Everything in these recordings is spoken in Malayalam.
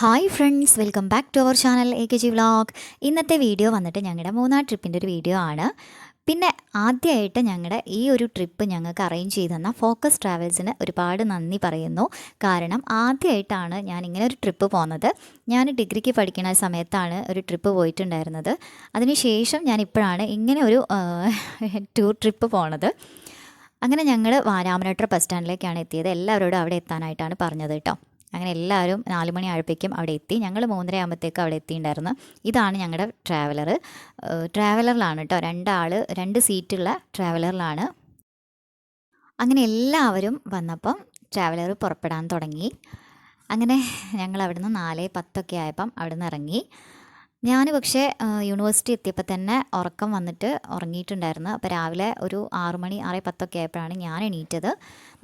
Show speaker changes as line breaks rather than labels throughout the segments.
Hi friends welcome back to our channel A K G vlog ഇന്നത്തെ വീഡിയോ വന്നിട്ട് ഞങ്ങളുടെ മൂന്നാർ ട്രിപ്പിന്റെ ഒരു വീഡിയോ ആണ്. പിന്നെ ആദ്യമായിട്ട് ഞങ്ങളുടെ ഈ ഒരു ട്രിപ്പ് ഞങ്ങൾക്ക് അറേഞ്ച് ചെയ്തെന്ന ഫോക്കസ് ട്രാവൽസിന് ഒരുപാട് നന്ദി പറയുന്നു. കാരണം ആദ്യമായിട്ടാണ് ഞാൻ ഇങ്ങനെ ഒരു ട്രിപ്പ് പോകുന്നത് ഞാൻ ഡിഗ്രിക്ക് പഠിക്കുന്ന സമയത്താണ് ഒരു ട്രിപ്പ് പോയിട്ടുണ്ടായിരുന്നത്. അതിനുശേഷം ഞാൻ ഇപ്പോഴാണ് ഇങ്ങനെ ഒരു ടൂർ ട്രിപ്പ് പോണത്. അങ്ങനെ ഞങ്ങൾ രാമനോട്ടർ ബസ് സ്റ്റാൻഡിലേക്കാണ് എത്തിയത്. എല്ലാവരോടും അവിടെ എത്താനായിട്ടാണ് പറഞ്ഞത് കേട്ടോ. അങ്ങനെ എല്ലാവരും നാല് മണി ആഴപ്പേക്കും അവിടെ എത്തി. ഞങ്ങൾ മൂന്നര ആകുമ്പോഴത്തേക്ക് അവിടെ എത്തിയിട്ടുണ്ടായിരുന്നു. ഇതാണ് ഞങ്ങളുടെ ട്രാവലർ ട്രാവലറിലാണ് കേട്ടോ. രണ്ടാൾ രണ്ട് സീറ്റുള്ള ട്രാവലറിലാണ് അങ്ങനെ എല്ലാവരും വന്നപ്പം ട്രാവലർ പുറപ്പെടാൻ തുടങ്ങി. അങ്ങനെ ഞങ്ങൾ അവിടുന്ന് നാല് പത്തൊക്കെ ആയപ്പം അവിടുന്ന് ഇറങ്ങി. ഞാൻ പക്ഷേ യൂണിവേഴ്സിറ്റി എത്തിയപ്പോൾ തന്നെ ഉറക്കം വന്നിട്ട് ഉറങ്ങിയിട്ടുണ്ടായിരുന്നു. അപ്പോൾ രാവിലെ ഒരു ആറ് മണി ആറ് പത്തൊക്കെ ആയപ്പോഴാണ് ഞാൻ എണീറ്റത്.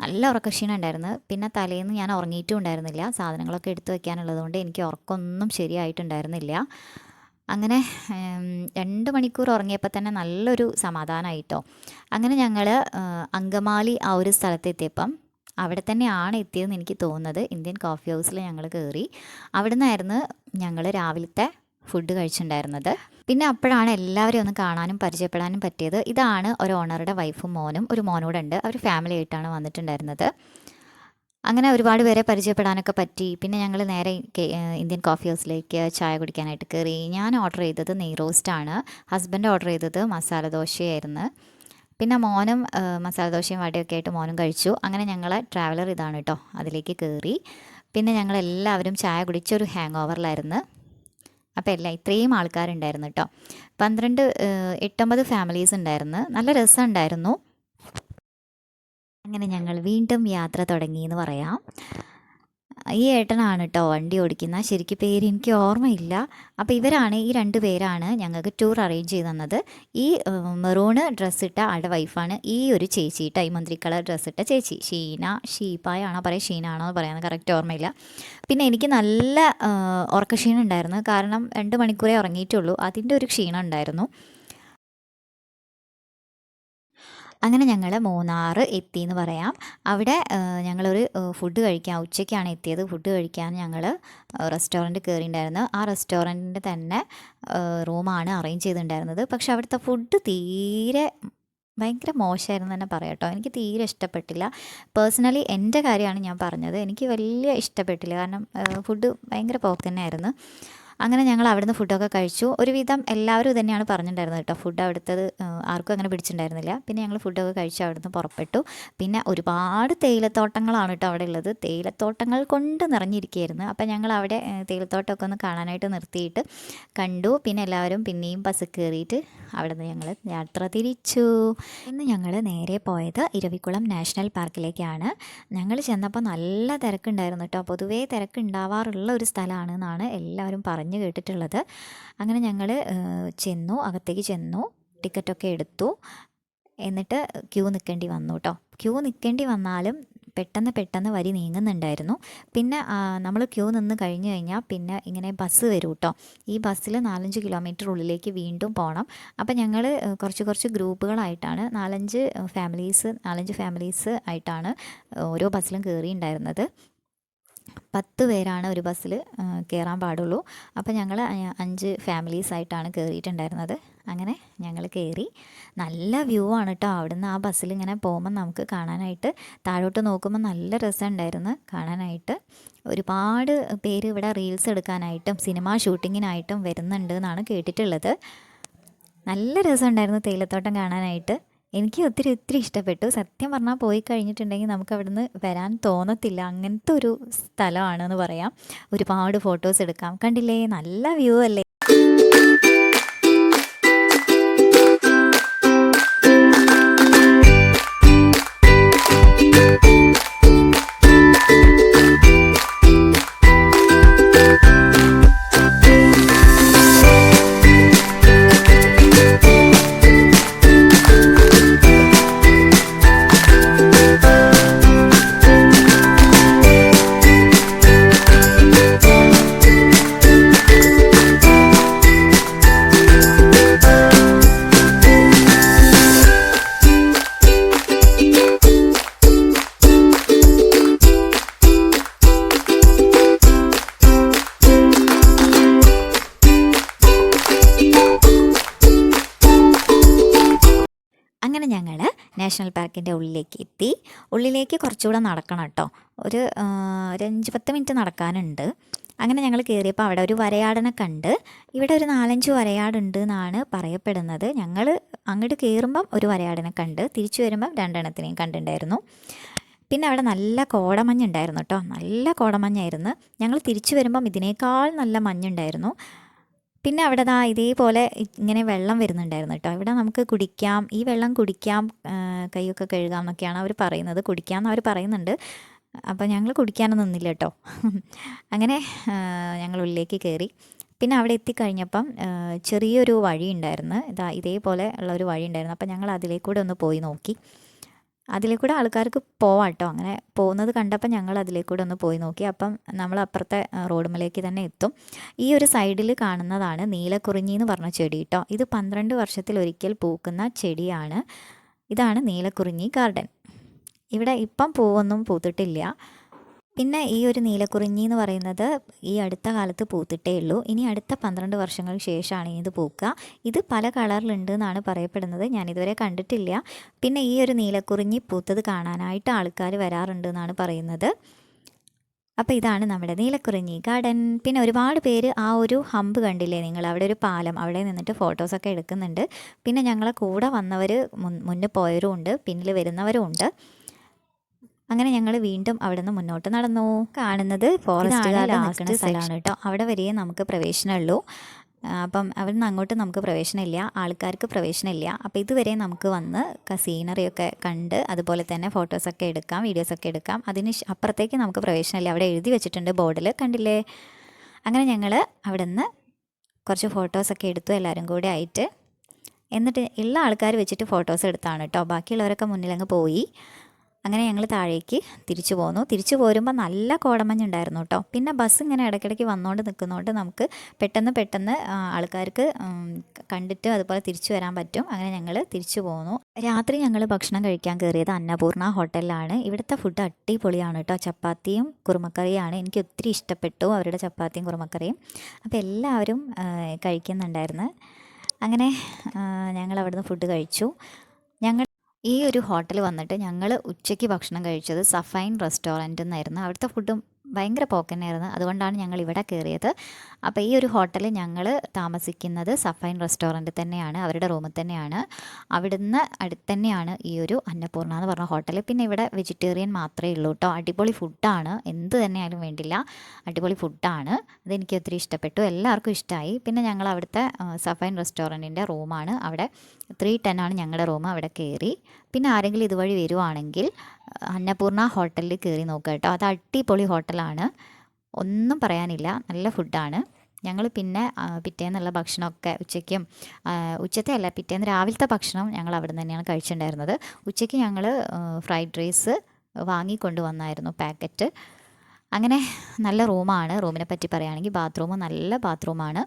നല്ല ഉറക്കക്ഷീണം ഉണ്ടായിരുന്നു. പിന്നെ തലേന്ന് ഞാൻ ഉറങ്ങിയിട്ടും ഉണ്ടായിരുന്നില്ല. സാധനങ്ങളൊക്കെ എടുത്തു വെക്കാനുള്ളതുകൊണ്ട് എനിക്ക് ഉറക്കമൊന്നും ശരിയായിട്ടുണ്ടായിരുന്നില്ല. അങ്ങനെ രണ്ട് മണിക്കൂർ ഉറങ്ങിയപ്പോൾ തന്നെ നല്ലൊരു സമാധാനമായിട്ടോ അങ്ങനെ ഞങ്ങൾ അങ്കമാലി ആ ഒരു സ്ഥലത്തെത്തിയപ്പം അവിടെ തന്നെയാണ് എത്തിയതെന്ന് എനിക്ക് തോന്നുന്നത്. ഇന്ത്യൻ കോഫി ഹൗസിൽ ഞങ്ങൾ കയറി അവിടെ നിന്നായിരുന്നു ഞങ്ങൾ രാവിലത്തെ ഫുഡ് കഴിച്ചിട്ടുണ്ടായിരുന്നത്. പിന്നെ അപ്പോഴാണ് എല്ലാവരെയും ഒന്ന് കാണാനും പരിചയപ്പെടാനും പറ്റിയത്. ഇതാണ് ഒരു ഓണറുടെ വൈഫും മോനും. ഒരു മോനോടെ ഉണ്ട് അവർ ഫാമിലി ആയിട്ടാണ് വന്നിട്ടുണ്ടായിരുന്നത്. അങ്ങനെ ഒരുപാട് പേരെ പരിചയപ്പെടാനൊക്കെ പറ്റി. പിന്നെ ഞങ്ങൾ നേരെ ഇന്ത്യൻ കോഫി ഹൗസിലേക്ക് ചായ കുടിക്കാനായിട്ട് കയറി. ഞാൻ ഓർഡർ ചെയ്തത് നെയ് റോസ്റ്റാണ് ഹസ്ബൻഡ് ഓർഡർ ചെയ്തത് മസാല ദോശയായിരുന്നു. പിന്നെ മോനും മസാല ദോശയും വടയൊക്കെ ആയിട്ട് മോനും കഴിച്ചു. അങ്ങനെ ഞങ്ങളെ ട്രാവലർ ഇതാണ് കേട്ടോ അതിലേക്ക് കയറി. പിന്നെ ഞങ്ങളെല്ലാവരും ചായ കുടിച്ചൊരു ഹാങ് ഓവറിലായിരുന്നു അപ്പോൾ എല്ലാം ഇത്രയും ആൾക്കാരുണ്ടായിരുന്നു കേട്ടോ പന്ത്രണ്ട് എട്ടൊമ്പത് ഫാമിലീസ് ഉണ്ടായിരുന്നു. നല്ല രസമുണ്ടായിരുന്നു. അങ്ങനെ ഞങ്ങൾ വീണ്ടും യാത്ര തുടങ്ങി എന്ന് പറയാം. ഈ ഏട്ടനാണ് കേട്ടോ വണ്ടി ഓടിക്കുന്ന. ശരിക്കും പേര് എനിക്ക് ഓർമ്മയില്ല. അപ്പോൾ ഇവരാണ് ഈ രണ്ട് പേരാണ് ഞങ്ങൾക്ക് ടൂർ അറേഞ്ച് ചെയ്ത് തന്നത്. ഈ മെറൂണ് ഡ്രസ്സ് ഇട്ട ആളുടെ വൈഫാണ് ഈ ഒരു ചേച്ചി കേട്ടോ ഈ മന്ത്രി കളർ ഡ്രസ്സ് ഇട്ട ചേച്ചി. ഷീന ഷീപ്പായാണോ പറയുക ഷീനാണോ എന്ന് പറയാൻ കറക്റ്റ് ഓർമ്മയില്ല. പിന്നെ എനിക്ക് നല്ല ഉറക്കക്ഷീണം ഉണ്ടായിരുന്നു. കാരണം രണ്ട് മണിക്കൂറേ ഉറങ്ങിയിട്ടുള്ളൂ. അതിന്റെ ഒരു ക്ഷീണം ഉണ്ടായിരുന്നു. അങ്ങനെ ഞങ്ങൾ മൂന്നാർ എത്തി എന്ന് പറയാം. അവിടെ ഞങ്ങളൊരു ഫുഡ് കഴിക്കാൻ ഉച്ചയ്ക്കാണ് എത്തിയത്. ഫുഡ് കഴിക്കാൻ ഞങ്ങൾ റെസ്റ്റോറന്റ് കയറിയിട്ടുണ്ടായിരുന്നു ആ റെസ്റ്റോറന്റിന്റെ തന്നെ റൂമാണ് അറേഞ്ച് ചെയ്തിട്ടുണ്ടായിരുന്നത് പക്ഷെ അവിടുത്തെ ഫുഡ് തീരെ ഭയങ്കര മോശമായിരുന്നു തന്നെ പറയാം കേട്ടോ. എനിക്ക് തീരെ ഇഷ്ടപ്പെട്ടില്ല. പേഴ്സണലി എന്റെ കാര്യമാണ് ഞാൻ പറഞ്ഞത്. എനിക്ക് വലിയ ഇഷ്ടപ്പെട്ടില്ല. കാരണം ഫുഡ് ഭയങ്കര പോക്ക് തന്നെയായിരുന്നു അങ്ങനെ ഞങ്ങൾ അവിടുന്ന് ഫുഡൊക്കെ കഴിച്ചു. ഒരുവിധം എല്ലാവരും തന്നെയാണ് പറഞ്ഞിട്ടുണ്ടായിരുന്നത് കേട്ടോ. ഫുഡ് അവിടുത്തത് ആർക്കും അങ്ങനെ പിടിച്ചിട്ടുണ്ടായിരുന്നില്ല. പിന്നെ ഞങ്ങൾ ഫുഡൊക്കെ കഴിച്ച് അവിടുന്ന് പുറപ്പെട്ടു. പിന്നെ ഒരുപാട് തേയിലത്തോട്ടങ്ങളാണ് കേട്ടോ അവിടെ ഉള്ളത്. തേയിലത്തോട്ടങ്ങൾ കൊണ്ട് നിറഞ്ഞിരിക്കുകയായിരുന്നു. അപ്പം ഞങ്ങൾ അവിടെ തേയിലത്തോട്ടമൊക്കെ ഒന്ന് കാണാനായിട്ട് നിർത്തിയിട്ട് കണ്ടു. പിന്നെ എല്ലാവരും പിന്നെയും ബസ് കയറിയിട്ട് അവിടെ നിന്ന് ഞങ്ങൾ യാത്ര തിരിച്ചു. ഇന്ന് ഞങ്ങൾ നേരെ പോയത് ഇരവിക്കുളം നാഷണൽ പാർക്കിലേക്കാണ്. ഞങ്ങൾ ചെന്നപ്പോൾ നല്ല തിരക്കുണ്ടായിരുന്നു കേട്ടോ. പൊതുവേ തിരക്കുണ്ടാവാറുള്ള ഒരു സ്ഥലമാണ് എന്നാണ് എല്ലാവരും പറഞ്ഞത് പറഞ്ഞു കേട്ടിട്ടുള്ളത്. അങ്ങനെ ഞങ്ങൾ ചെന്നു അകത്തേക്ക് ചെന്നു ടിക്കറ്റൊക്കെ എടുത്തു. എന്നിട്ട് ക്യൂ നിൽക്കേണ്ടി വന്നു കേട്ടോ ക്യൂ നിൽക്കേണ്ടി വന്നാലും പെട്ടെന്ന് പെട്ടെന്ന് വരി നീങ്ങുന്നുണ്ടായിരുന്നു. പിന്നെ നമ്മൾ ക്യൂ നിന്ന് കഴിഞ്ഞു കഴിഞ്ഞാൽ പിന്നെ ഇങ്ങനെ ബസ് വരും കേട്ടോ ഈ ബസ്സിൽ നാലഞ്ച് കിലോമീറ്റർ ഉള്ളിലേക്ക് വീണ്ടും പോകണം അപ്പം ഞങ്ങൾ കുറച്ച് കുറച്ച് ഗ്രൂപ്പുകളായിട്ടാണ് നാലഞ്ച് ഫാമിലീസ് നാലഞ്ച് ഫാമിലീസ് ആയിട്ടാണ് ഓരോ ബസ്സിലും കയറിയിട്ടുണ്ടായിരുന്നത് പത്ത് പേരാണ് ഒരു ബസ്സിൽ കയറാൻ പാടുള്ളൂ. അപ്പോൾ ഞങ്ങൾ അഞ്ച് ഫാമിലീസ് ആയിട്ടാണ് കയറിയിട്ടുണ്ടായിരുന്നത് അങ്ങനെ ഞങ്ങൾ കയറി നല്ല വ്യൂ ആണ് കേട്ടോ അവിടുന്ന് ആ ബസ്സിൽ ഇങ്ങനെ പോകുമ്പോൾ നമുക്ക് കാണാനായിട്ട് താഴോട്ട് നോക്കുമ്പോൾ നല്ല രസമുണ്ടായിരുന്നു കാണാനായിട്ട്. ഒരുപാട് പേര് ഇവിടെ റീൽസ് എടുക്കാനായിട്ടും സിനിമ ഷൂട്ടിങ്ങിനായിട്ടും വരുന്നുണ്ട് എന്നാണ് കേട്ടിട്ടുള്ളത്. നല്ല രസമുണ്ടായിരുന്നു തേയിലത്തോട്ടം കാണാനായിട്ട്. എനിക്ക് ഒത്തിരി ഒത്തിരി ഇഷ്ടപ്പെട്ടു. സത്യം പറഞ്ഞാൽ പോയി കഴിഞ്ഞിട്ടുണ്ടെങ്കിൽ നമുക്ക് അവിടുന്ന് വരാൻ തോന്നത്തില്ല. അങ്ങനത്തെ ഒരു സ്ഥലമാണെന്ന് പറയാം. ഒരുപാട് ഫോട്ടോസ് എടുക്കാം. കണ്ടില്ലേ? നല്ല വ്യൂ അല്ലേ? നാഷണൽ പാർക്കിന്റെ ഉള്ളിലേക്ക് എത്തി. ഉള്ളിലേക്ക് കുറച്ചുകൂടെ നടക്കണം കേട്ടോ. ഒരു ഒരു അഞ്ച് പത്ത് മിനിറ്റ് നടക്കാനുണ്ട്. അങ്ങനെ ഞങ്ങൾ കയറിയപ്പോൾ അവിടെ ഒരു വരയാടനെ കണ്ട്. ഇവിടെ ഒരു നാലഞ്ച് വരയാടുണ്ട് എന്നാണ് പറയപ്പെടുന്നത്. ഞങ്ങൾ അങ്ങോട്ട് കയറുമ്പം ഒരു വരയാടനെ കണ്ട് തിരിച്ചു വരുമ്പം രണ്ടെണ്ണത്തിനെയും കണ്ടിട്ടുണ്ടായിരുന്നു. പിന്നെ അവിടെ നല്ല കോടമഞ്ഞുണ്ടായിരുന്നു കേട്ടോ. നല്ല കോടമഞ്ഞായിരുന്നു. ഞങ്ങൾ തിരിച്ചു വരുമ്പം ഇതിനേക്കാൾ നല്ല മഞ്ഞുണ്ടായിരുന്നു. പിന്നെ അവിടെ ദാ ഇതേപോലെ ഇങ്ങനെ വെള്ളം വരുന്നുണ്ടായിരുന്നു കേട്ടോ. ഇവിടെ നമുക്ക് കുടിക്കാം ഈ വെള്ളം കുടിക്കാം കൈയൊക്കെ കഴുകാം എന്നൊക്കെയാണ് അവർ പറയുന്നത്. കുടിക്കാമെന്ന് അവർ പറയുന്നുണ്ട്. അപ്പോൾ ഞങ്ങൾ കുടിക്കാനൊന്നും നിന്നില്ല കേട്ടോ. അങ്ങനെ ഞങ്ങൾ ഉള്ളിലേക്ക് കയറി. പിന്നെ അവിടെ എത്തിക്കഴിഞ്ഞപ്പം ചെറിയൊരു വഴി ഉണ്ടായിരുന്നു ഇതാ ഇതേപോലെ ഉള്ള ഒരു വഴി ഉണ്ടായിരുന്നു അപ്പം ഞങ്ങൾ അതിലേക്കൂടെ ഒന്ന് പോയി നോക്കി. അതിലേക്കൂടെ ആൾക്കാർക്ക് പോവാം കേട്ടോ അങ്ങനെ പോകുന്നത് കണ്ടപ്പോൾ ഞങ്ങൾ അതിലേക്കൂടെ ഒന്ന് പോയി നോക്കി. അപ്പം നമ്മൾ അപ്പുറത്തെ റോഡുമലേക്ക് തന്നെ എത്തും. ഈ ഒരു സൈഡിൽ കാണുന്നതാണ് നീലക്കുറിഞ്ഞി എന്ന് പറഞ്ഞ ചെടി കേട്ടോ ഇത് പന്ത്രണ്ട് വർഷത്തിലൊരിക്കൽ പൂക്കുന്ന ചെടിയാണ്. ഇതാണ് നീലക്കുറിഞ്ഞി ഗാർഡൻ. ഇവിടെ ഇപ്പം പൂവൊന്നും പൂത്തിട്ടില്ല. പിന്നെ ഈ ഒരു നീലക്കുറിഞ്ഞി എന്ന് പറയുന്നത് ഈ അടുത്ത കാലത്ത് പൂത്തിട്ടേ ഉള്ളൂ. ഇനി അടുത്ത പന്ത്രണ്ട് വർഷങ്ങൾക്ക് ശേഷമാണ് ഇത് പൂക്കുക ഇത് പല കളറിലുണ്ട് എന്നാണ് പറയപ്പെടുന്നത്. ഞാൻ ഇതുവരെ കണ്ടിട്ടില്ല. പിന്നെ ഈ ഒരു നീലക്കുറിഞ്ഞി പൂത്തത് കാണാനായിട്ട് ആൾക്കാർ വരാറുണ്ട് എന്നാണ് പറയുന്നത്. അപ്പോൾ ഇതാണ് നമ്മുടെ നീലക്കുറിഞ്ഞി ഗാർഡൻ പിന്നെ ഒരുപാട് പേര് ആ ഒരു ഹമ്പ് കണ്ടില്ലേ നിങ്ങൾ? അവിടെ ഒരു പാലം അവിടെ നിന്നിട്ട് ഫോട്ടോസൊക്കെ എടുക്കുന്നുണ്ട്. പിന്നെ ഞങ്ങളെ കൂടെ വന്നവർ മുന്നേ പോയവരും ഉണ്ട് പിന്നിൽ വരുന്നവരും ഉണ്ട്. അങ്ങനെ ഞങ്ങൾ വീണ്ടും അവിടെ നിന്ന് മുന്നോട്ട് നടന്നു. കാണുന്നത് ഫോറസ്റ്റ് നിൽക്കുന്ന സ്ഥലമാണ് കേട്ടോ. അവിടെ വരെയേ നമുക്ക് പ്രവേശനമുള്ളൂ. അപ്പം അവിടെ നിന്ന് അങ്ങോട്ട് നമുക്ക് പ്രവേശനമില്ല. ആൾക്കാർക്ക് പ്രവേശനമില്ല. അപ്പോൾ ഇതുവരെ നമുക്ക് വന്ന് സീനറിയൊക്കെ കണ്ട് അതുപോലെ തന്നെ ഫോട്ടോസൊക്കെ എടുക്കാം വീഡിയോസൊക്കെ എടുക്കാം. അതിന് അപ്പുറത്തേക്ക് നമുക്ക് പ്രവേശനമില്ല. അവിടെ എഴുതി വെച്ചിട്ടുണ്ട് ബോർഡിൽ കണ്ടില്ലേ? അങ്ങനെ ഞങ്ങൾ അവിടെ നിന്ന് കുറച്ച് ഫോട്ടോസൊക്കെ എടുത്തു എല്ലാവരും കൂടെ ആയിട്ട്. എന്നിട്ട് ഉള്ള ആൾക്കാർ വെച്ചിട്ട് ഫോട്ടോസ് എടുത്താണ് കേട്ടോ. ബാക്കിയുള്ളവരൊക്കെ മുന്നിലങ്ങ് പോയി. അങ്ങനെ ഞങ്ങൾ താഴേക്ക് തിരിച്ചു പോന്നു. തിരിച്ചു പോരുമ്പോൾ നല്ല കോടമഞ്ഞുണ്ടായിരുന്നു കേട്ടോ പിന്നെ ബസ് ഇങ്ങനെ ഇടയ്ക്കിടയ്ക്ക് വന്നുകൊണ്ട് നിൽക്കുന്നതുകൊണ്ട് നമുക്ക് പെട്ടെന്ന് പെട്ടെന്ന് ആൾക്കാർക്ക് കണ്ടിട്ട് അതുപോലെ തിരിച്ചു വരാൻ പറ്റും. അങ്ങനെ ഞങ്ങൾ തിരിച്ചു പോന്നു. രാത്രി ഞങ്ങൾ ഭക്ഷണം കഴിക്കാൻ കയറിയത് അന്നപൂർണ ഹോട്ടലിലാണ്. ഇവിടുത്തെ ഫുഡ് അടിപൊളിയാണ് കേട്ടോ ചപ്പാത്തിയും കുറുമക്കറിയാണ്. എനിക്ക് ഒത്തിരി ഇഷ്ടപ്പെട്ടു അവരുടെ ചപ്പാത്തിയും കുറുമക്കറിയും. അപ്പോൾ എല്ലാവരും കഴിക്കുന്നുണ്ടായിരുന്നു. അങ്ങനെ ഞങ്ങൾ അവിടുന്ന് ഫുഡ് കഴിച്ചു. ഞങ്ങൾ ഈ ഒരു ഹോട്ടൽ വന്നിട്ട് ഞങ്ങൾ ഉച്ചയ്ക്ക് ഭക്ഷണം കഴിച്ചത് സഫൈൻ റെസ്റ്റോറന്റ് എന്നായിരുന്നു അവിടുത്തെ ഫുഡും ഭയങ്കര പോക്കന്നായിരുന്നു അതുകൊണ്ടാണ് ഞങ്ങൾ ഇവിടെ കയറിയത്. അപ്പോൾ ഈ ഒരു ഹോട്ടലിൽ ഞങ്ങൾ താമസിക്കുന്നത് സഫൈൻ റെസ്റ്റോറന്റ് തന്നെയാണ് അവരുടെ റൂമിൽ തന്നെയാണ്. അവിടുന്ന് അടുത്ത് തന്നെയാണ് ഈ ഒരു അന്നപൂർണ എന്ന് പറഞ്ഞ ഹോട്ടൽ പിന്നെ ഇവിടെ വെജിറ്റേറിയൻ മാത്രമേ ഉള്ളൂ കേട്ടോ. അടിപൊളി ഫുഡാണ്. എന്ത് തന്നെയായാലും വേണ്ടില്ല. അടിപൊളി ഫുഡാണ്. അതെനിക്ക് ഒത്തിരി ഇഷ്ടപ്പെട്ടു. എല്ലാവർക്കും ഇഷ്ടമായി പിന്നെ ഞങ്ങൾ അവിടുത്തെ സഫൈൻ റെസ്റ്റോറന്റിന്റെ റൂമാണ്. അവിടെ ത്രീ ടെൻ ആണ് ഞങ്ങളുടെ റൂം. അവിടെ കയറി പിന്നെ ആരെങ്കിലും ഇതുവഴി വരുവാണെങ്കിൽ അന്നപൂർണ ഹോട്ടലിൽ കയറി നോക്കുക കേട്ടോ. അത് അടിപൊളി ഹോട്ടലാണ്. ഒന്നും പറയാനില്ല. നല്ല ഫുഡാണ്. ഞങ്ങൾ പിന്നെ പിറ്റേന്നുള്ള ഭക്ഷണമൊക്കെ ഉച്ചയ്ക്കും ഉച്ചത്തെ അല്ല പിറ്റേന്ന് രാവിലത്തെ ഭക്ഷണം ഞങ്ങൾ അവിടെ തന്നെയാണ് കഴിച്ചിട്ടുണ്ടായിരുന്നത്. ഉച്ചയ്ക്ക് ഞങ്ങൾ ഫ്രൈഡ് റൈസ് വാങ്ങിക്കൊണ്ട് വന്നായിരുന്നു പാക്കറ്റ്. അങ്ങനെ നല്ല റൂമാണ്. റൂമിനെ പറ്റി പറയുകയാണെങ്കിൽ ബാത്റൂം നല്ല ബാത്റൂമാണ്.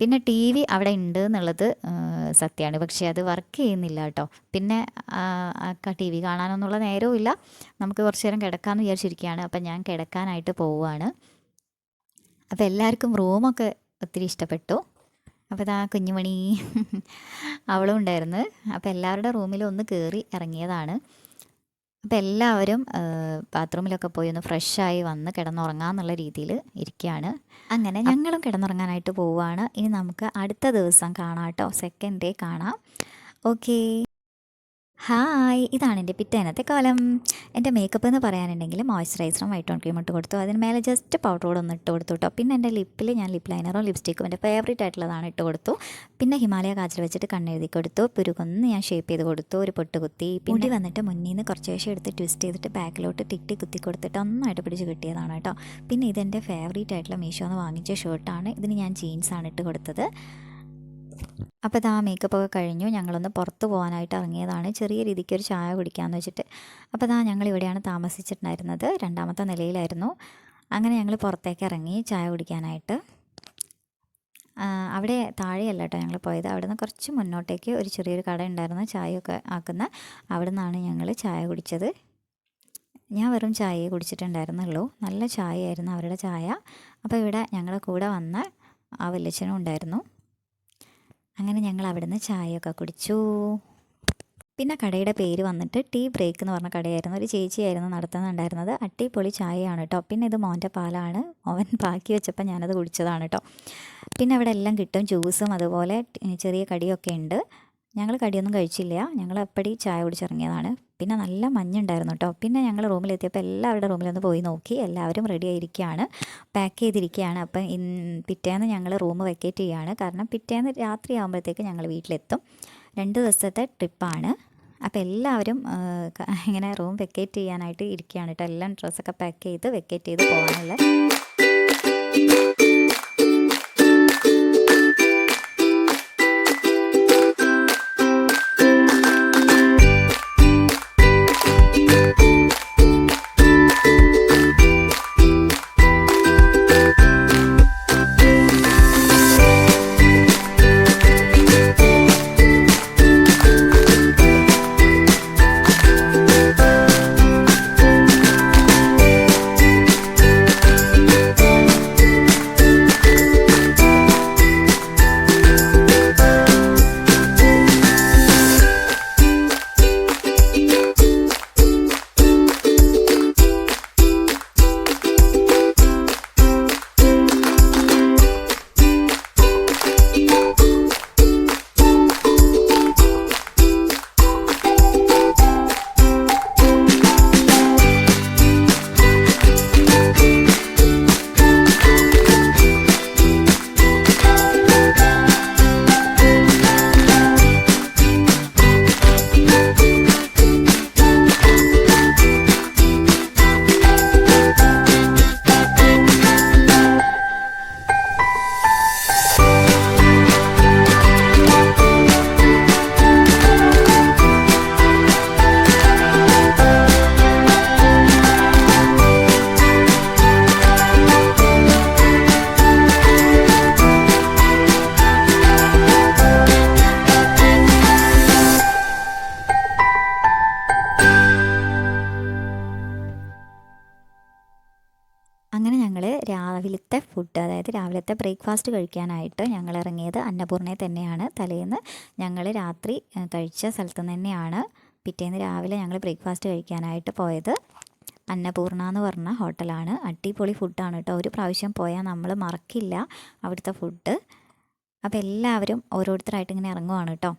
പിന്നെ ടി വി അവിടെ ഉണ്ട് എന്നുള്ളത് സത്യമാണ് പക്ഷേ അത് വർക്ക് ചെയ്യുന്നില്ല കേട്ടോ. പിന്നെ ടി വി കാണാനൊന്നുള്ള നേരവും ഇല്ല. നമുക്ക് കുറച്ച് നേരം കിടക്കാമെന്ന് വിചാരിച്ചിരിക്കുകയാണ്. അപ്പം ഞാൻ കിടക്കാനായിട്ട് പോവുകയാണ്. അപ്പോൾ എല്ലാവർക്കും റൂമൊക്കെ ഒത്തിരി ഇഷ്ടപ്പെട്ടു. അപ്പോൾ ഇതാ കുഞ്ഞുമണി അവളും ഉണ്ടായിരുന്നു. അപ്പോൾ എല്ലാവരുടെ റൂമിലും ഒന്ന് കയറി ഇറങ്ങിയതാണ്. അപ്പോൾ എല്ലാവരും ബാത്റൂമിലൊക്കെ പോയി ഒന്ന് ഫ്രഷായി വന്ന് കിടന്നുറങ്ങാന്നുള്ള രീതിയിൽ ഇരിക്കുകയാണ് അങ്ങനെ ഞങ്ങളും കിടന്നുറങ്ങാനായിട്ട് പോവുകയാണ് ഇനി നമുക്ക് അടുത്ത ദിവസം കാണാം കേട്ടോ. സെക്കൻഡ് ഡേ കാണാം. ഓക്കേ. ഹായ് ഇതാണ് എന്റെ പിറ്റേനത്തെ കാലം. എന്റെ മേക്കപ്പ് എന്ന് പറയാനുണ്ടെങ്കിൽ മോയ്സ്ചറൈസറും വൈറ്റ് ഓൺ ക്രീം ഇട്ട് കൊടുത്തു. അതിന് മേലെ ജസ്റ്റ് പൗഡർ കൂടെ ഒന്ന് ഇട്ട് കൊടുത്തു കേട്ടോ പിന്നെ എന്റെ ലിപ്പിൽ ഞാൻ ലിപ് ലൈനറും ലിപ്സ്റ്റിക്കും എന്റെ ഫേവറേറ്റ് ആയിട്ടുള്ളതാണ് ഇട്ട് കൊടുത്തു. പിന്നെ ഹിമാലയ കാജൽ വെച്ചിട്ട് കണ്ണെഴുതി കൊടുത്തു. പുരുകൊന്ന് ഞാൻ ഷേപ്പ് ചെയ്ത് കൊടുത്തു. ഒരു പൊട്ട് കുത്തി പിന്നെ വന്നിട്ട് മുന്നിൽ നിന്ന് കുറച്ച് ശേഷം എടുത്ത് ട്വിസ്റ്റ് ചെയ്തിട്ട് ബാക്കിലോട്ട് തിട്ടി കുത്തി കൊടുത്തിട്ട് ഒന്നായിട്ട് പിടിച്ച് കിട്ടിയതാണ് കേട്ടോ പിന്നെ ഇതെന്റെ ഫേവറേറ്റ് ആയിട്ടുള്ള മീഷോ എന്ന് വാങ്ങിച്ച ഷർട്ടാണ് ഇതിന് ഞാൻ ജീൻസാണ് ഇട്ട് കൊടുത്തത്. അപ്പോൾ ഇതാ മേക്കപ്പ് ഒക്കെ കഴിഞ്ഞു. ഞങ്ങളൊന്ന് പുറത്ത് പോകാനായിട്ട് ഇറങ്ങിയതാണ്. ചെറിയ രീതിക്ക് ഒരു ചായ കുടിക്കാമെന്ന് വെച്ചിട്ട്. അപ്പോൾ ഇതാ ഞങ്ങൾ ഇവിടെയാണ് താമസിച്ചിട്ടുണ്ടായിരുന്നത്. രണ്ടാമത്തെ നിലയിലായിരുന്നു. അങ്ങനെ ഞങ്ങൾ പുറത്തേക്ക് ഇറങ്ങി ചായ കുടിക്കാനായിട്ട്. അവിടെ താഴെയല്ല കേട്ടോ ഞങ്ങൾ പോയത്. അവിടെ നിന്ന് കുറച്ച് മുന്നോട്ടേക്ക് ഒരു ചെറിയൊരു കട ഉണ്ടായിരുന്നു ചായയൊക്കെ ആക്കുന്ന. അവിടെ നിന്നാണ് ഞങ്ങൾ ചായ കുടിച്ചത്. ഞാൻ വെറും ചായയെ കുടിച്ചിട്ടുണ്ടായിരുന്നുള്ളൂ. നല്ല ചായയായിരുന്നു അവരുടെ ചായ. അപ്പോൾ ഇവിടെ ഞങ്ങളുടെ കൂടെ വന്ന ആ വല്യച്ഛനും ഉണ്ടായിരുന്നു. അങ്ങനെ ഞങ്ങൾ അവിടുന്ന് ചായയൊക്കെ കുടിച്ചു. പിന്നെ കടയുടെ പേര് വന്നിട്ട് ടീ ബ്രേക്ക് എന്ന് പറഞ്ഞ കടയായിരുന്നു. ഒരു ചേച്ചിയായിരുന്നു നടത്തുന്നുണ്ടായിരുന്നത്. അട്ടിപ്പൊളി ചായയാണ് കേട്ടോ പിന്നെ ഇത് മോന്റെ പാലാണ്. അവൻ ബാക്കി വെച്ചപ്പോൾ ഞാനത് കുടിച്ചതാണ് കേട്ടോ പിന്നെ അവിടെ എല്ലാം കിട്ടും. ജ്യൂസും അതുപോലെ ചെറിയ കടിയൊക്കെ ഉണ്ട്. ഞങ്ങൾ കടിയൊന്നും കഴിച്ചില്ല. ഞങ്ങൾ അപ്പടി ചായ കുടിച്ചിറങ്ങിയതാണ്. പിന്നെ നല്ല മഞ്ഞുണ്ടായിരുന്നു കേട്ടോ പിന്നെ ഞങ്ങൾ റൂമിലെത്തിയപ്പോൾ എല്ലാവരുടെ റൂമിലൊന്ന് പോയി നോക്കി. എല്ലാവരും റെഡി ആയിരിക്കുകയാണ് പാക്ക് ചെയ്തിരിക്കുകയാണ് അപ്പം ഇൻ പിറ്റേന്ന് ഞങ്ങൾ റൂം വെക്കേറ്റ് ചെയ്യുകയാണ് കാരണം പിറ്റേന്ന് രാത്രി ആകുമ്പോഴത്തേക്ക് ഞങ്ങൾ വീട്ടിലെത്തും. രണ്ട് ദിവസത്തെ ട്രിപ്പാണ്. അപ്പോൾ എല്ലാവരും ഇങ്ങനെ റൂം വെക്കേറ്റ് ചെയ്യാനായിട്ട് ഇരിക്കുകയാണ് കേട്ടോ എല്ലാം ഡ്രസ്സൊക്കെ പാക്ക് ചെയ്ത് വെക്കേറ്റ് ചെയ്ത് പോകാനുള്ള രാവിലത്തെ ബ്രേക്ക്ഫാസ്റ്റ് കഴിക്കാനായിട്ട് ഞങ്ങൾ ഇറങ്ങിയത് അന്നപൂർണയെ തന്നെയാണ്. തലേന്ന് ഞങ്ങൾ രാത്രി കഴിച്ച സ്ഥലത്തു തന്നെയാണ് പിറ്റേന്ന് രാവിലെ ഞങ്ങൾ ബ്രേക്ക്ഫാസ്റ്റ് കഴിക്കാനായിട്ട് പോയത്. അന്നപൂർണ എന്ന് പറഞ്ഞ ഹോട്ടലാണ്. അടിപൊളി ഫുഡാണ് കേട്ടോ. ഒരു പ്രാവശ്യം പോയാൽ നമ്മൾ മറക്കില്ല അവിടുത്തെ ഫുഡ്. അപ്പോൾ എല്ലാവരും ഓരോരുത്തരായിട്ട് ഇങ്ങനെ ഇറങ്ങുവാണ് കേട്ടോ.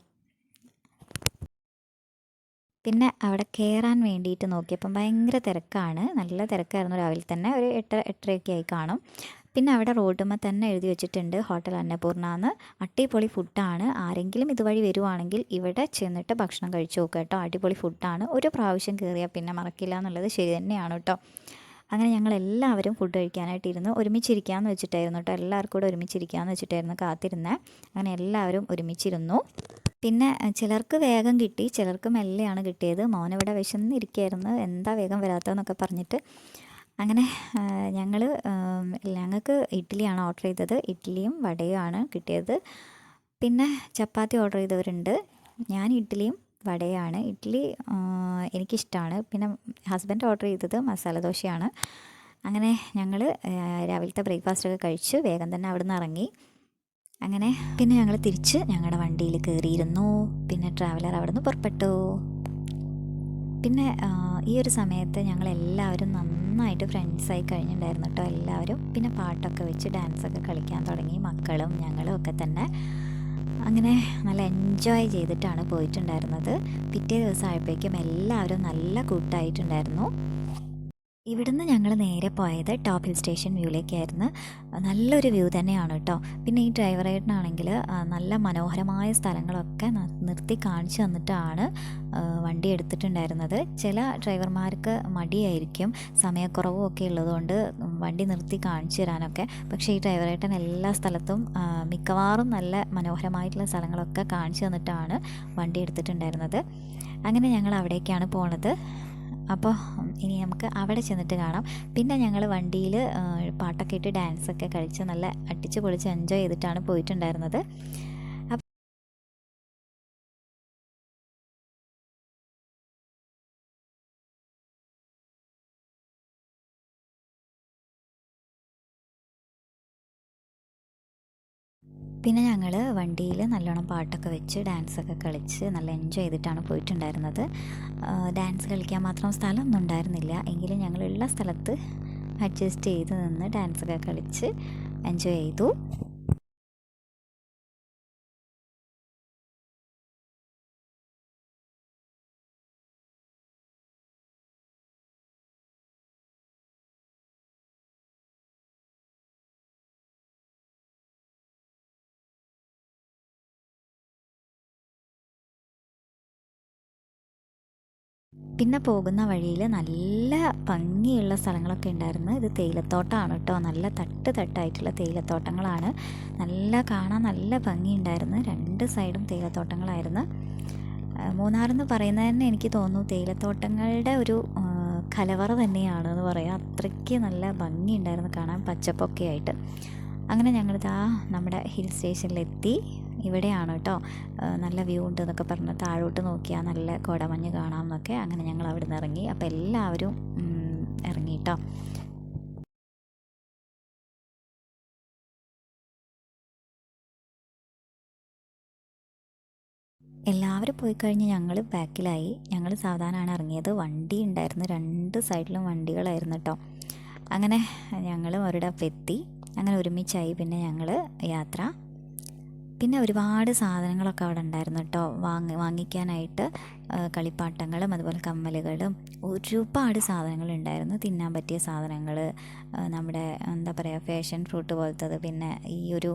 പിന്നെ അവിടെ കയറാൻ വേണ്ടിയിട്ട് നോക്കിയപ്പം ഭയങ്കര തിരക്കാണ്. നല്ല തിരക്കായിരുന്നു രാവിലെ തന്നെ. ഒരു എട്ട് എട്ടരയൊക്കെ ആയി കാണും. പിന്നെ അവിടെ റോഡുമ്മ തന്നെ എഴുതി വെച്ചിട്ടുണ്ട് ഹോട്ടൽ അന്നപൂർണ എന്ന് അടിപൊളി ഫുഡാണ്. ആരെങ്കിലും ഇതുവഴി വരുവാണെങ്കിൽ ഇവിടെ ചെന്നിട്ട് ഭക്ഷണം കഴിച്ചു നോക്കുക കേട്ടോ. അടിപൊളി ഫുഡാണ്. ഒരു പ്രാവശ്യം കയറിയാൽ പിന്നെ മറക്കില്ല എന്നുള്ളത് ശരി തന്നെയാണ് കേട്ടോ. അങ്ങനെ ഞങ്ങൾ എല്ലാവരും ഫുഡ് കഴിക്കാനായിട്ടിരുന്നു. ഒരുമിച്ചിരിക്കാമെന്ന് വെച്ചിട്ടായിരുന്നു കേട്ടോ. എല്ലാവർക്കും കൂടെ ഒരുമിച്ചിരിക്കാമെന്ന് വെച്ചിട്ടായിരുന്നു കാത്തിരുന്നത് അങ്ങനെ എല്ലാവരും ഒരുമിച്ചിരുന്നു. പിന്നെ ചിലർക്ക് വേഗം കിട്ടി ചിലർക്ക് മെല്ലെയാണ് കിട്ടിയത്. മോനിവിടെ വിശന്നിരിക്കുകയായിരുന്നു എന്താ വേഗം വരാത്തതെന്നൊക്കെ പറഞ്ഞിട്ട് അങ്ങനെ ഞങ്ങൾ ഞങ്ങൾക്ക് ഇഡ്ഡലിയാണ് ഓർഡർ ചെയ്തത്. ഇഡ്ഡലിയും വടയുമാണ് കിട്ടിയത്. പിന്നെ ചപ്പാത്തി ഓർഡർ ചെയ്തവരുണ്ട്. ഞാൻ ഇഡ്ഡലിയും വടയാണ്. ഇഡ്ഡലി എനിക്കിഷ്ടമാണ് പിന്നെ ഹസ്ബൻഡ് ഓർഡർ ചെയ്തത് മസാല ദോശയാണ്. അങ്ങനെ ഞങ്ങൾ രാവിലത്തെ ബ്രേക്ക്ഫാസ്റ്റ് ഒക്കെ കഴിച്ച് വേഗം തന്നെ അവിടെ നിന്ന് ഇറങ്ങി. അങ്ങനെ പിന്നെ ഞങ്ങൾ തിരിച്ച് ഞങ്ങളുടെ വണ്ടിയിൽ കയറിയിരുന്നു പിന്നെ ട്രാവലർ അവിടെ നിന്ന് പുറപ്പെട്ടു. പിന്നെ ഈ ഒരു സമയത്ത് ഞങ്ങൾ എല്ലാവരും നന്നായിട്ട് ഫ്രണ്ട്സായി കഴിഞ്ഞിട്ടുണ്ടായിരുന്നു കേട്ടോ എല്ലാവരും. പിന്നെ പാട്ടൊക്കെ വെച്ച് ഡാൻസൊക്കെ കളിക്കാൻ തുടങ്ങി. മക്കളും ഞങ്ങളും ഒക്കെ തന്നെ അങ്ങനെ നല്ല എൻജോയ് ചെയ്തിട്ടാണ് പോയിട്ടുണ്ടായിരുന്നത്. പിറ്റേ ദിവസം ആയപ്പോഴേക്കും എല്ലാവരും നല്ല കൂട്ടായിട്ടുണ്ടായിരുന്നു. ഇവിടുന്ന് ഞങ്ങൾ നേരെ പോയത് ടോപ്പ് ഹിൽ സ്റ്റേഷൻ വ്യൂവിലേക്കായിരുന്നു നല്ലൊരു വ്യൂ തന്നെയാണ് കേട്ടോ പിന്നെ ഈ ഡ്രൈവറായിട്ടാണെങ്കിൽ നല്ല മനോഹരമായ സ്ഥലങ്ങളൊക്കെ നിർത്തി കാണിച്ചു തന്നിട്ടാണ് വണ്ടി എടുത്തിട്ടുണ്ടായിരുന്നത്. ചില ഡ്രൈവർമാർക്ക് മടിയായിരിക്കും സമയക്കുറവും ഒക്കെ ഉള്ളതുകൊണ്ട് വണ്ടി നിർത്തി കാണിച്ചു തരാനൊക്കെ. പക്ഷേ ഈ ഡ്രൈവറേട്ടൻ എല്ലാ സ്ഥലത്തും മിക്കവാറും നല്ല മനോഹരമായിട്ടുള്ള സ്ഥലങ്ങളൊക്കെ കാണിച്ചു തന്നിട്ടാണ് വണ്ടി എടുത്തിട്ടുണ്ടായിരുന്നത്. അങ്ങനെ ഞങ്ങൾ അവിടേക്കാണ് പോണത്. അപ്പോൾ ഇനി നമുക്ക് അവിടെ ചെന്നിട്ട് കാണാം. പിന്നെ ഞങ്ങൾ വണ്ടിയിൽ പാട്ടൊക്കെ ഇട്ട് ഡാൻസൊക്കെ കഴിച്ച് നല്ല അടിച്ച് പൊളിച്ച് എൻജോയ് ചെയ്തിട്ടാണ് പോയിട്ടുണ്ടായിരുന്നത്. പിന്നെ ഞങ്ങൾ വണ്ടിയിൽ നല്ലോണം പാട്ടൊക്കെ വെച്ച് ഡാൻസൊക്കെ കളിച്ച് നല്ല എൻജോയ് ചെയ്തിട്ടാണ് പോയിട്ടുണ്ടായിരുന്നത്. ഡാൻസ് കളിക്കാൻ മാത്രം സ്ഥലമൊന്നും ഉണ്ടായിരുന്നില്ല. എങ്കിലും ഞങ്ങളുള്ള സ്ഥലത്ത് അഡ്ജസ്റ്റ് ചെയ്ത് നിന്ന് ഡാൻസൊക്കെ കളിച്ച് എൻജോയ് ചെയ്തു. പിന്നെ പോകുന്ന വഴിയിൽ നല്ല ഭംഗിയുള്ള സ്ഥലങ്ങളൊക്കെ ഉണ്ടായിരുന്നു. ഇത് തേയിലത്തോട്ടമാണ് കേട്ടോ. നല്ല തട്ട് തട്ടായിട്ടുള്ള തേയിലത്തോട്ടങ്ങളാണ്. നല്ല കാണാൻ നല്ല ഭംഗിയുണ്ടായിരുന്നു രണ്ട് സൈഡും തേയിലത്തോട്ടങ്ങളായിരുന്നു. മൂന്നാറെന്ന് പറയുന്നത് തന്നെ എനിക്ക് തോന്നുന്നു തേയിലത്തോട്ടങ്ങളുടെ ഒരു കലവറ തന്നെയാണ് എന്ന് പറയാം. അത്രയ്ക്ക് നല്ല ഭംഗിയുണ്ടായിരുന്നു കാണാൻ പച്ചപ്പൊക്കെ ആയിട്ട്. അങ്ങനെ ഞങ്ങളിതാ നമ്മുടെ ഹിൽ സ്റ്റേഷനിലെത്തി. ഇവിടെയാണ് കേട്ടോ. നല്ല വ്യൂ ഉണ്ട് എന്നൊക്കെ പറഞ്ഞ് താഴോട്ട് നോക്കിയാൽ നല്ല കോടമഞ്ഞ് കാണാം എന്നൊക്കെ അങ്ങനെ ഞങ്ങൾ അവിടെ നിന്ന് ഇറങ്ങി. അപ്പോൾ എല്ലാവരും ഇറങ്ങി കേട്ടോ. എല്ലാവരും പോയി കഴിഞ്ഞ് ഞങ്ങൾ ബാക്കിലായി. ഞങ്ങൾ സാവധാനമാണ് ഇറങ്ങിയത്. വണ്ടി ഉണ്ടായിരുന്നു. രണ്ട് സൈഡിലും വണ്ടികളായിരുന്നു കേട്ടോ. അങ്ങനെ ഞങ്ങളും ഒരിടത്ത് എത്തി. അങ്ങനെ ഒരുമിച്ചായി പിന്നെ ഞങ്ങൾ യാത്ര. പിന്നെ ഒരുപാട് സാധനങ്ങളൊക്കെ അവിടെ ഉണ്ടായിരുന്നു കേട്ടോ. വാങ്ങി വാങ്ങിക്കാനായിട്ട് കളിപ്പാട്ടങ്ങളും അതുപോലെ കമ്മലുകളും ഒരുപാട് സാധനങ്ങൾ ഉണ്ടായിരുന്നു. തിന്നാൻ പറ്റിയ സാധനങ്ങൾ നമ്മുടെ എന്താ പറയുക ഫാഷൻ ഫ്രൂട്ട് പോലത്തത് പിന്നെ ഈ ഒരു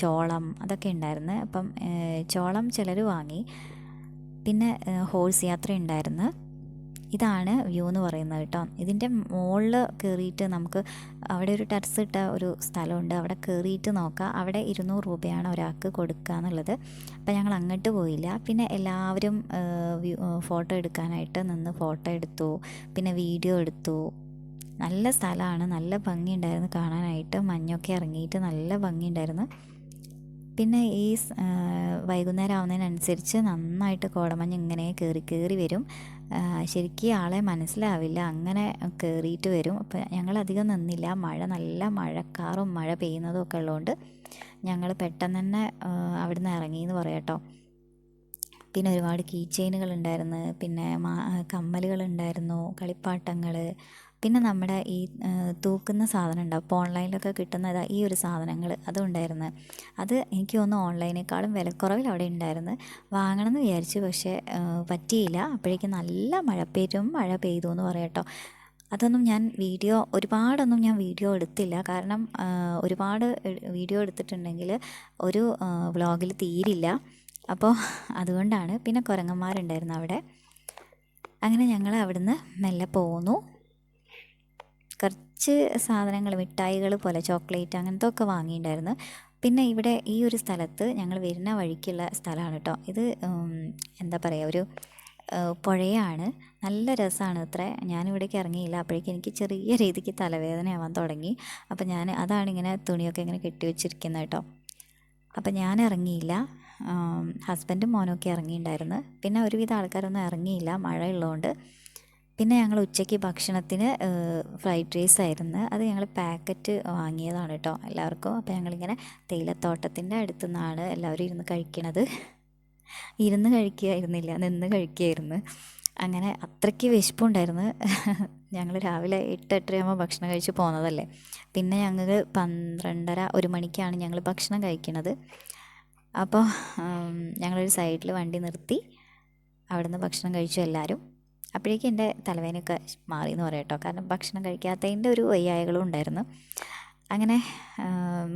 ചോളം അതൊക്കെ ഉണ്ടായിരുന്നു. അപ്പം ചോളം ചിലർ വാങ്ങി. പിന്നെ ഹോഴ്സ് യാത്ര ഉണ്ടായിരുന്നു. ഇതാണ് വ്യൂ എന്ന് പറയുന്നത് കേട്ടോ. ഇതിന്റെ മുകളിൽ കയറിയിട്ട് നമുക്ക് അവിടെ ഒരു ടെറസ് ഇട്ട ഒരു സ്ഥലമുണ്ട്. അവിടെ കയറിയിട്ട് നോക്കാം. അവിടെ ഇരുന്നൂറ് രൂപയാണ് ഒരാൾക്ക് കൊടുക്കുക എന്നുള്ളത്. അപ്പോൾ ഞങ്ങൾ അങ്ങോട്ട് പോയില്ല. പിന്നെ എല്ലാവരും ഫോട്ടോ എടുക്കാനായിട്ട് നിന്ന് ഫോട്ടോ എടുത്തു. പിന്നെ വീഡിയോ എടുത്തു. നല്ല സ്ഥലമാണ്. നല്ല ഭംഗിയുണ്ടായിരുന്നു കാണാനായിട്ട്. മഞ്ഞൊക്കെ ഇറങ്ങിയിട്ട് നല്ല ഭംഗിയുണ്ടായിരുന്നു. പിന്നെ ഈ വൈകുന്നേരം ആവുന്നതിനനുസരിച്ച് നന്നായിട്ട് കോടമഞ്ഞ് ഇങ്ങനെ കയറി കയറി വരും. ശരിക്കും ആളെ മനസ്സിലാവില്ല. അങ്ങനെ കയറിയിട്ട് വരും. അപ്പോൾ ഞങ്ങളധികം നിന്നില്ല. മഴ നല്ല മഴക്കാറും മഴ പെയ്യുന്നതും ഒക്കെ ഉള്ളതുകൊണ്ട് ഞങ്ങൾ പെട്ടെന്ന് തന്നെ അവിടുന്ന് ഇറങ്ങി എന്ന് പറയാം പിന്നെ ഒരുപാട് കീ ചെയിനുകൾ ഉണ്ടായിരുന്നു. പിന്നെ കമ്മലുകൾ ഉണ്ടായിരുന്നു. കളിപ്പാട്ടങ്ങൾ പിന്നെ നമ്മുടെ ഈ തൂക്കുന്ന സാധനം ഉണ്ടാവും ഇപ്പോൾ ഓൺലൈനിലൊക്കെ കിട്ടുന്ന ഈ ഒരു സാധനങ്ങൾ അതുണ്ടായിരുന്നു അത് എനിക്ക് തോന്നുന്നു ഓൺലൈനേക്കാളും വിലക്കുറവിൽ അവിടെ ഉണ്ടായിരുന്നു. വാങ്ങണമെന്ന് വിചാരിച്ചു പക്ഷേ പറ്റിയില്ല. അപ്പോഴേക്കും നല്ല മഴ പെരും മഴ പെയ്തു എന്ന് പറയാം കേട്ടോ. അതൊന്നും ഞാൻ വീഡിയോ ഒരുപാടൊന്നും ഞാൻ വീഡിയോ എടുത്തില്ല. കാരണം ഒരുപാട് വീഡിയോ എടുത്തിട്ടുണ്ടെങ്കിൽ ഒരു വ്ളോഗിൽ തീരില്ല. അപ്പോൾ അതുകൊണ്ടാണ് പിന്നെ കുരങ്ങന്മാരുണ്ടായിരുന്നു അവിടെ. അങ്ങനെ ഞങ്ങൾ അവിടുന്ന് മെല്ലെ പോന്നു. കുറച്ച് സാധനങ്ങൾ മിഠായികൾ പോലെ ചോക്ലേറ്റ് അങ്ങനത്തെ ഒക്കെ വാങ്ങിയിട്ടുണ്ടായിരുന്നു. പിന്നെ ഇവിടെ ഈ ഒരു സ്ഥലത്ത് ഞങ്ങൾ വരുന്ന വഴിക്കുള്ള സ്ഥലമാണ് കേട്ടോ. ഇത് എന്താ പറയുക ഒരു പുഴയാണ്. നല്ല രസമാണ് അത്ര. ഞാനിവിടേക്ക് ഇറങ്ങിയില്ല. അപ്പോഴേക്കും എനിക്ക് ചെറിയ രീതിക്ക് തലവേദനയാവാൻ തുടങ്ങി. അപ്പോൾ ഞാൻ അതാണ് ഇങ്ങനെ തുണിയൊക്കെ ഇങ്ങനെ കെട്ടി വെച്ചിരിക്കുന്നത് കേട്ടോ. അപ്പോൾ ഞാൻ ഇറങ്ങിയില്ല. ഹസ്ബൻഡും മോനൊക്കെ ഇറങ്ങിയിട്ടുണ്ടായിരുന്നു. പിന്നെ ഒരുവിധ ആൾക്കാരൊന്നും ഇറങ്ങിയില്ല. മഴ ഉള്ളതുകൊണ്ട് പിന്നെ ഞങ്ങൾ ഉച്ചയ്ക്ക് ഭക്ഷണത്തിന് ഫ്രൈഡ് റൈസ് ആയിരുന്നു. അത് ഞങ്ങൾ പാക്കറ്റ് വാങ്ങിയതാണ് കേട്ടോ എല്ലാവർക്കും. അപ്പോൾ ഞങ്ങളിങ്ങനെ തേയിലത്തോട്ടത്തിന്റെ അടുത്തു നിന്നാണ് എല്ലാവരും ഇരുന്ന് കഴിക്കണത്. ഇരുന്ന് കഴിക്കുകയായിരുന്നില്ല നിന്ന് കഴിക്കുകയായിരുന്നു അങ്ങനെ അത്രയ്ക്ക് വിശപ്പുണ്ടായിരുന്നു. ഞങ്ങൾ രാവിലെ എട്ട് എട്ടരയാകുമ്പോൾ ഭക്ഷണം കഴിച്ച് പോകുന്നതല്ലേ പിന്നെ ഞങ്ങൾ പന്ത്രണ്ടര ഒരു മണിക്കാണ് ഞങ്ങൾ ഭക്ഷണം കഴിക്കണത്. അപ്പോൾ ഞങ്ങളൊരു സൈഡിൽ വണ്ടി നിർത്തി. അവിടുന്ന് ഭക്ഷണം കഴിച്ചു എല്ലാവരും അപ്പോഴേക്കും എന്റെ തലവേദനയൊക്കെ മാറി എന്ന് പറയാം കേട്ടോ. കാരണം ഭക്ഷണം കഴിക്കാത്തതിന്റെ ഒരു വയ്യായകളും ഉണ്ടായിരുന്നു. അങ്ങനെ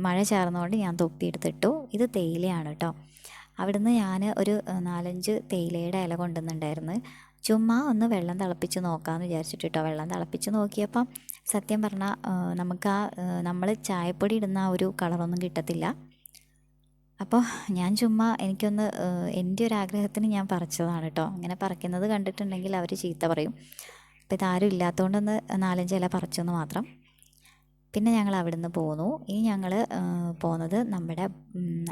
മഴ ചേർന്നുകൊണ്ട് ഞാൻ തൊപ്പി എടുത്തിട്ടു. ഇത് തേയിലയാണ് കേട്ടോ. അവിടുന്ന് ഞാൻ ഒരു നാലഞ്ച് തേയിലയുടെ ഇല കൊണ്ടുവന്നിട്ടുണ്ടായിരുന്നു. ചുമ്മാ ഒന്ന് വെള്ളം തിളപ്പിച്ച് നോക്കാമെന്ന് വിചാരിച്ചിട്ട് കേട്ടോ. വെള്ളം തിളപ്പിച്ച് നോക്കിയപ്പം സത്യം പറഞ്ഞാൽ നമുക്ക് ആ നമ്മൾ ചായപ്പൊടി ഇടുന്ന ആ ഒരു കളറൊന്നും കിട്ടത്തില്ല. അപ്പോൾ ഞാൻ ചുമ്മാ എനിക്കൊന്ന് എന്റെ ഒരു ആഗ്രഹത്തിന് ഞാൻ പറിച്ചതാണ് കേട്ടോ അങ്ങനെ പറിക്കുന്നത് കണ്ടിട്ടുണ്ടെങ്കിൽ അവർ ചീത്ത പറയും. അപ്പോൾ ഇതാരും ഇല്ലാത്തതുകൊണ്ടൊന്ന് നാലഞ്ച് ഇല പറിച്ചെന്ന് മാത്രം. പിന്നെ ഞങ്ങൾ അവിടുന്ന് പോന്നു. ഇനി ഞങ്ങൾ പോകുന്നത് നമ്മുടെ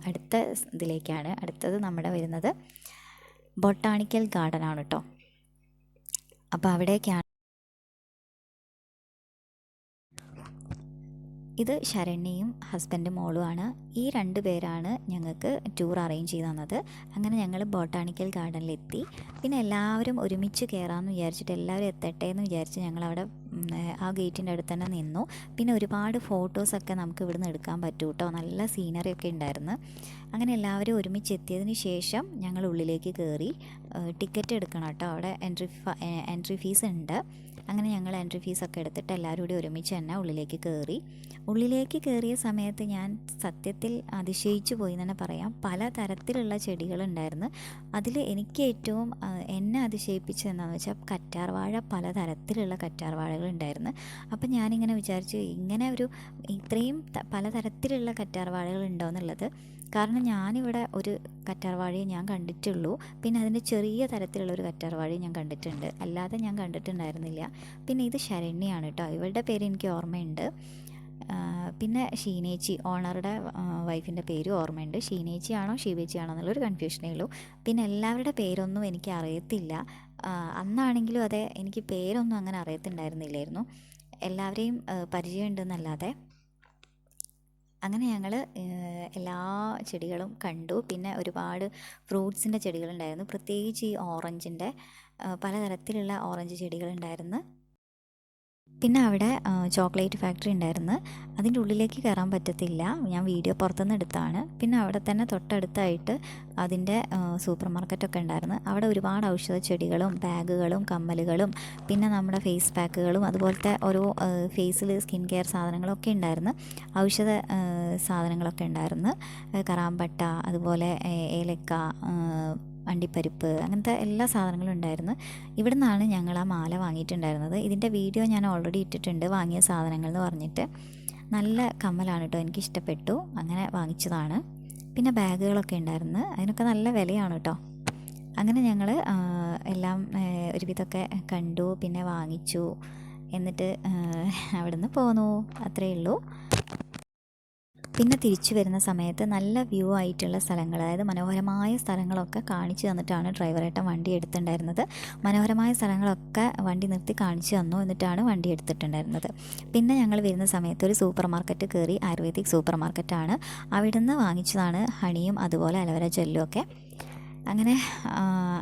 അടുത്ത ഇതിലേക്കാണ്. അടുത്തത് നമ്മുടെ വരുന്നത് ബൊട്ടാണിക്കൽ ഗാർഡൻ ആണ് കേട്ടോ അപ്പോൾ അവിടേക്കാണ് ഇത് ശരണ്യയും ഹസ്ബൻഡും മോളുമാണ്. ഈ രണ്ട് പേരാണ് ഞങ്ങൾക്ക് ടൂർ അറേഞ്ച് ചെയ്ത് തന്നത്. അങ്ങനെ ഞങ്ങൾ ബോട്ടാണിക്കൽ ഗാർഡനിലെത്തി പിന്നെ എല്ലാവരും ഒരുമിച്ച് കയറാമെന്ന് വിചാരിച്ചിട്ട് എല്ലാവരും എത്തട്ടെ എന്ന് വിചാരിച്ച് ഞങ്ങളവിടെ ആ ഗേറ്റിന്റെ അടുത്ത് തന്നെ നിന്നു. പിന്നെ ഒരുപാട് ഫോട്ടോസൊക്കെ നമുക്ക് ഇവിടുന്ന് എടുക്കാൻ പറ്റും കേട്ടോ നല്ല സീനറി ഒക്കെ ഉണ്ടായിരുന്നു. അങ്ങനെ എല്ലാവരും ഒരുമിച്ച് എത്തിയതിന് ശേഷം ഞങ്ങൾ ഉള്ളിലേക്ക് കയറി ടിക്കറ്റ് എടുക്കണം കേട്ടോ. അവിടെ എൻട്രി എൻട്രി ഫീസ് ഉണ്ട്. അങ്ങനെ ഞങ്ങൾ എൻട്രി ഫീസൊക്കെ എടുത്തിട്ട് എല്ലാവരും കൂടി ഒരുമിച്ച് തന്നെ ഉള്ളിലേക്ക് കയറി ഉള്ളിലേക്ക് കയറിയ സമയത്ത് ഞാൻ സത്യത്തിൽ അതിശയിച്ചു പോയി എന്ന് തന്നെ പറയാം. പല തരത്തിലുള്ള ചെടികളുണ്ടായിരുന്നു അതിൽ എനിക്ക് ഏറ്റവും എന്നെ അതിശയിപ്പിച്ചതെന്നാന്ന് വെച്ചാൽ കറ്റാർവാഴ പല തരത്തിലുള്ള കറ്റാർവാഴകൾ ഉണ്ടായിരുന്നു. അപ്പം ഞാനിങ്ങനെ വിചാരിച്ചു ഇങ്ങനെ ഒരു ഇത്രയും പല തരത്തിലുള്ള കറ്റാർവാഴകൾ ഉണ്ടോ എന്നുള്ളത്. കാരണം ഞാനിവിടെ ഒരു കറ്റാർവാഴയെ ഞാൻ കണ്ടിട്ടുള്ളൂ. പിന്നെ അതിന്റെ ചെറിയ തരത്തിലുള്ള ഒരു കറ്റാർവാഴയും ഞാൻ കണ്ടിട്ടുണ്ട്. അല്ലാതെ ഞാൻ കണ്ടിട്ടുണ്ടായിരുന്നില്ല. പിന്നെ ഇത് ശരണ്യാണ് കേട്ടോ. ഇവളുടെ പേര് എനിക്ക് ഓർമ്മയുണ്ട്. പിന്നെ ഷീനേച്ചി ഓണറുടെ വൈഫിന്റെ പേര് ഓർമ്മയുണ്ട്. ഷീനേച്ചിയാണോ ഷീബേച്ചിയാണോ എന്നുള്ളൊരു കൺഫ്യൂഷനേ ഉള്ളൂ. പിന്നെ എല്ലാവരുടെ പേരൊന്നും എനിക്ക് അറിയത്തില്ല. അന്നാണെങ്കിലും അതെ എനിക്ക് പേരൊന്നും അങ്ങനെ അറിയത്തുണ്ടായിരുന്നില്ലായിരുന്നു. എല്ലാവരെയും പരിചയമുണ്ടെന്നല്ലാതെ. അങ്ങനെ ഞങ്ങൾ എല്ലാ ചെടികളും കണ്ടു. പിന്നെ ഒരുപാട് ഫ്രൂട്ട്സിന്റെ ചെടികളുണ്ടായിരുന്നു. പ്രത്യേകിച്ച് ഈ ഓറഞ്ചിന്റെ പലതരത്തിലുള്ള ഓറഞ്ച് ചെടികളുണ്ടായിരുന്നു. പിന്നെ അവിടെ ചോക്ലേറ്റ് ഫാക്ടറി ഉണ്ടായിരുന്നു. അതിന്റെ ഉള്ളിലേക്ക് കയറാൻ പറ്റത്തില്ല. ഞാൻ വീഡിയോ പുറത്തുനിന്ന് എടുത്താണ് പിന്നെ അവിടെ തന്നെ തൊട്ടടുത്തായിട്ട് അതിന്റെ സൂപ്പർ മാർക്കറ്റൊക്കെ ഉണ്ടായിരുന്നു. അവിടെ ഒരുപാട് ഔഷധ ചെടികളും ബാഗുകളും കമ്മലുകളും പിന്നെ നമ്മുടെ ഫേസ് പാക്കുകളും അതുപോലത്തെ ഓരോ ഫേസിൽ സ്കിൻ കെയർ സാധനങ്ങളൊക്കെ ഉണ്ടായിരുന്നു. ഔഷധ സാധനങ്ങളൊക്കെ ഉണ്ടായിരുന്നു. കറാമ്പട്ട അതുപോലെ ഏലക്ക അണ്ടിപ്പരിപ്പ് അങ്ങനത്തെ എല്ലാ സാധനങ്ങളും ഉണ്ടായിരുന്നു. ഇവിടെ നിന്നാണ് ഞങ്ങൾ ആ മാല വാങ്ങിയിട്ടുണ്ടായിരുന്നത്. ഇതിന്റെ വീഡിയോ ഞാൻ ഓൾറെഡി ഇട്ടിട്ടുണ്ട് വാങ്ങിയ സാധനങ്ങൾ എന്ന് പറഞ്ഞിട്ട്. നല്ല കമ്മലാണ് കേട്ടോ എനിക്ക് ഇഷ്ടപ്പെട്ടു. അങ്ങനെ വാങ്ങിച്ചതാണ്. പിന്നെ ബാഗുകളൊക്കെ ഉണ്ടായിരുന്നു. അതിനൊക്കെ നല്ല വിലയാണ് കേട്ടോ. അങ്ങനെ ഞങ്ങൾ എല്ലാം ഒരുവിധമൊക്കെ കണ്ടു പിന്നെ വാങ്ങിച്ചു. എന്നിട്ട് അവിടെ അവിടുന്ന് പോന്നു. അത്രയേ ഉള്ളൂ. പിന്നെ തിരിച്ചു വരുന്ന സമയത്ത് നല്ല വ്യൂ ആയിട്ടുള്ള സ്ഥലങ്ങൾ അതായത് മനോഹരമായ സ്ഥലങ്ങളൊക്കെ കാണിച്ചു തന്നിട്ടാണ് ഡ്രൈവറേട്ടൻ വണ്ടി എടുത്തിട്ടുണ്ടായിരുന്നത്. മനോഹരമായ സ്ഥലങ്ങളൊക്കെ വണ്ടി നിർത്തി കാണിച്ചു തന്നു എന്നിട്ടാണ് വണ്ടി എടുത്തിട്ടുണ്ടായിരുന്നത്. പിന്നെ ഞങ്ങൾ വരുന്ന സമയത്ത് ഒരു സൂപ്പർ മാർക്കറ്റ് കയറി ആയുർവേദിക് സൂപ്പർ മാർക്കറ്റാണ് അവിടുന്ന് വാങ്ങിച്ചതാണ് ഹണിയും അതുപോലെ അലവര ജെല്ലും ഒക്കെ. അങ്ങനെ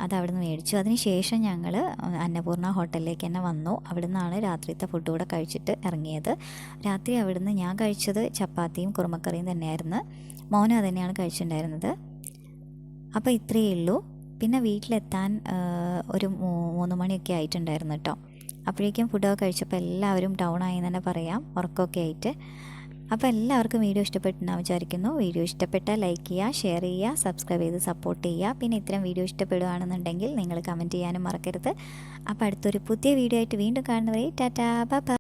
അത് നിന്ന് മേടിച്ചു. അതിന് ശേഷം ഞങ്ങൾ അന്നപൂർണ ഹോട്ടലിലേക്ക് തന്നെ വന്നു. അവിടെ നിന്നാണ് രാത്രിത്തെ ഫുഡ് കൂടെ കഴിച്ചിട്ട് ഇറങ്ങിയത്. രാത്രി അവിടുന്ന് ഞാൻ കഴിച്ചത് ചപ്പാത്തിയും കുറുമക്കറിയും തന്നെയായിരുന്നു. മോനും അത് തന്നെയാണ് കഴിച്ചിട്ടുണ്ടായിരുന്നത്. അപ്പോൾ ഇത്രയേ ഉള്ളൂ. പിന്നെ വീട്ടിലെത്താൻ ഒരു മൂന്ന് മണിയൊക്കെ ആയിട്ടുണ്ടായിരുന്നു കേട്ടോ. അപ്പോഴേക്കും ഫുഡൊക്കെ കഴിച്ചപ്പോൾ എല്ലാവരും ഡൗൺ ആയി തന്നെ പറയാം. ഉറക്കമൊക്കെ ആയിട്ട്. അപ്പോൾ എല്ലാവർക്കും വീഡിയോ ഇഷ്ടപ്പെട്ടെന്ന് വിചാരിക്കുന്നു. വീഡിയോ ഇഷ്ടപ്പെട്ടാൽ ലൈക്ക് ചെയ്യുക ഷെയർ ചെയ്യുക സബ്സ്ക്രൈബ് ചെയ്ത് സപ്പോർട്ട് ചെയ്യുക. പിന്നെ ഇത്തരം വീഡിയോ ഇഷ്ടപ്പെടുകയാണെന്നുണ്ടെങ്കിൽ നിങ്ങൾ കമന്റ് ചെയ്യാനും മറക്കരുത്. അപ്പോൾ അടുത്തൊരു പുതിയ വീഡിയോ ആയിട്ട് വീണ്ടും കാണുന്നവരെ ടാറ്റാ ബൈ.